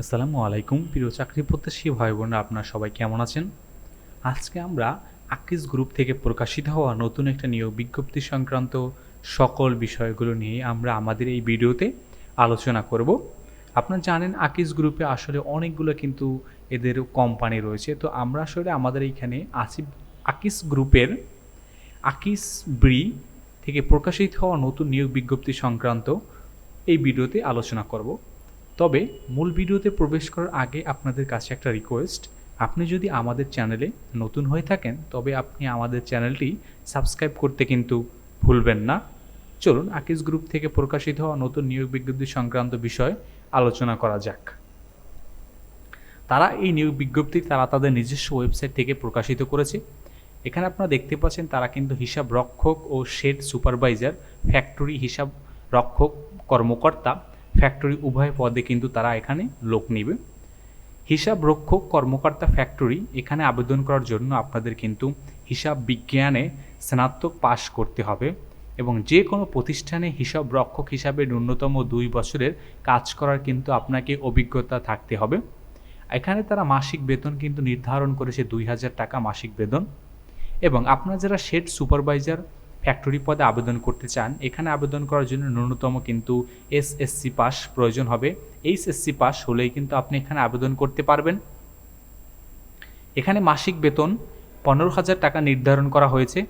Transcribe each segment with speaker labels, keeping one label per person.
Speaker 1: আসসালামু আলাইকুম। প্রিয় চাকরি প্রত্যাশী ভাই বোনরা আপনারা সবাই কেমন আছেন? আজকে আমরা আকিস গ্রুপ থেকে প্রকাশিত হওয়া নতুন একটা নিয়োগ বিজ্ঞপ্তি সংক্রান্ত সকল বিষয়গুলো নিয়ে আমরা আমাদের এই ভিডিওতে আলোচনা করব। আপনারা জানেন আকিস গ্রুপে আসলে অনেকগুলো কিন্তু এদের কোম্পানি রয়েছে। তো আমরা আসলে আমাদের এইখানে আসিফ আকিস গ্রুপের আকিস ব্রি থেকে প্রকাশিত হওয়া নতুন নিয়োগ বিজ্ঞপ্তি সংক্রান্ত এই ভিডিওতে আলোচনা করব। তবে মূল ভিডিওতে প্রবেশ করার আগে আপনাদের কাছে একটা রিকোয়েস্ট আপনি যদি আমাদের চ্যানেলে নতুন হয়ে থাকেন, তবে আপনি আমাদের চ্যানেলটি সাবস্ক্রাইব করতে কিন্তু ভুলবেন না। চলুন আকিস গ্রুপ থেকে প্রকাশিত হওয়া নতুন নিয়োগ বিজ্ঞপ্তি সংক্রান্ত বিষয় আলোচনা করা যাক। তারা এই নিয়োগ বিজ্ঞপ্তি তারা তাদের নিজস্ব ওয়েবসাইট থেকে প্রকাশিত করেছে। এখানে আপনারা দেখতে পাচ্ছেন তারা কিন্তু হিসাব রক্ষক ও শেড সুপারভাইজার ফ্যাক্টরি হিসাব রক্ষক কর্মকর্তা ফ্যাক্টরি উভয় পদে কিন্তু তারা এখানে লোক নেবে। হিসাব রক্ষক কর্মকর্তা ফ্যাক্টরি এখানে আবেদন করার জন্য আপনাদের কিন্তু হিসাব বিজ্ঞানে স্নাতক পাশ করতে হবে এবং যে কোনো প্রতিষ্ঠানে হিসাব রক্ষক হিসাবে ন্যূনতম দুই বছরের কাজ করার কিন্তু আপনাকে অভিজ্ঞতা থাকতে হবে। এখানে তারা মাসিক বেতন কিন্তু নির্ধারণ করেছে দুই হাজার টাকা মাসিক বেতন। এবং আপনারা যারা শেড সুপারভাইজার ফ্যাক্টরি পদে আবেদন করতে চান, এখানে আবেদন করার জন্য ন্যূনতম কিন্তু এসএসসি পাস প্রয়োজন হবে। এইচএসসি পাস হলেই কিন্তু আপনি এখানে আবেদন করতে পারবেন। এখানে মাসিক বেতন পনেরো হাজার টাকা নির্ধারণ করা হয়েছে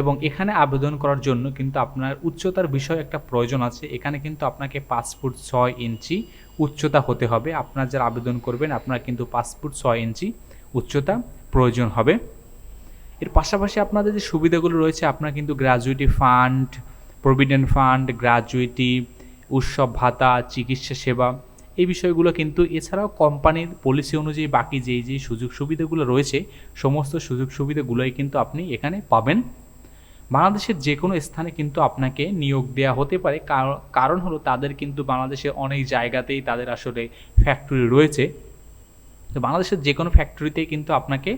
Speaker 1: এবং এখানে আবেদন করার জন্য কিন্তু আপনার উচ্চতার বিষয় একটা প্রয়োজন আছে। এখানে কিন্তু আপনাকে পাঁচ ফুট ছয় ইঞ্চি উচ্চতা হতে হবে। আপনার যারা আবেদন করবেন, আপনার কিন্তু পাঁচ ফুট ছয় ইঞ্চি উচ্চতা প্রয়োজন হবে। এর পাশাপাশি আপনাদের যে সুবিধাগুলো রয়েছে, আপনার কিন্তু gratuity fund, provident fund gratuity উৎসব ভাতা, চিকিৎসা সেবা, এই বিষয়গুলো কিন্তু এছাড়াও কোম্পানির পলিসি অনুযায়ী বাকি যেই যেই সুযোগ সুবিধাগুলো রয়েছে, সমস্ত সুযোগ সুবিধাগুলোই কিন্তু আপনি এখানে পাবেন। বাংলাদেশের যে কোনো স্থানে কিন্তু আপনাকে নিয়োগ দেওয়া হতে পারে। কারণ হলো তাদের কিন্তু বাংলাদেশে অনেক জায়গাতেই তাদের আসলে ফ্যাক্টরি রয়েছে। তো বাংলাদেশের যে কোনো ফ্যাক্টরিতেই কিন্তু আপনাকে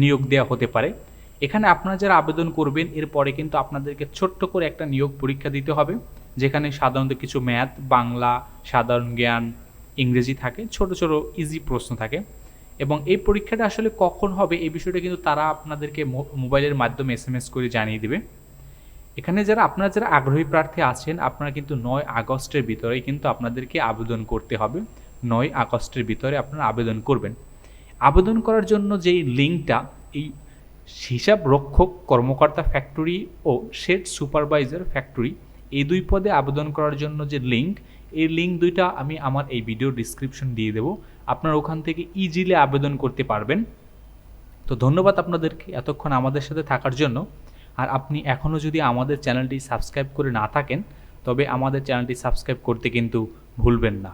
Speaker 1: নিয়োগ দেওয়া হতে পারে। এখানে আপনারা যারা আবেদন করবেন, এরপরে কিন্তু আপনাদেরকে ছোট্ট করে একটা নিয়োগ পরীক্ষা দিতে হবে, যেখানে সাধারণত কিছু ম্যাথ, বাংলা, সাধারণ জ্ঞান, ইংরেজি থাকে, ছোট ছোট ইজি প্রশ্ন থাকে। এবং এই পরীক্ষাটা আসলে কখন হবে, এই বিষয়টা কিন্তু তারা আপনাদেরকে মোবাইলের মাধ্যমে এস এম এস করে জানিয়ে দেবে। এখানে যারা, আপনারা যারা আগ্রহী প্রার্থী আছেন, আপনারা কিন্তু নয় আগস্টের ভিতরে কিন্তু আপনাদেরকে আবেদন করতে হবে। নয় আগস্টের ভিতরে আপনারা আবেদন করবেন। আবেদন করার জন্য যেই লিঙ্কটা, এই হিসাব রক্ষক কর্মকর্তা ফ্যাক্টরি ও শেড সুপারভাইজার ফ্যাক্টরি এই দুই পদে আবেদন করার জন্য যে লিঙ্ক এই লিঙ্ক দুইটা আমি আমার এই ভিডিও ডিসক্রিপশন দিয়ে দেবো। আপনারা ওখান থেকে ইজিলি আবেদন করতে পারবেন। তো ধন্যবাদ আপনাদেরকে এতক্ষণ আমাদের সাথে থাকার জন্য। আর আপনি এখনও যদি আমাদের চ্যানেলটি সাবস্ক্রাইব করে না থাকেন, তবে আমাদের চ্যানেলটি সাবস্ক্রাইব করতে কিন্তু ভুলবেন না।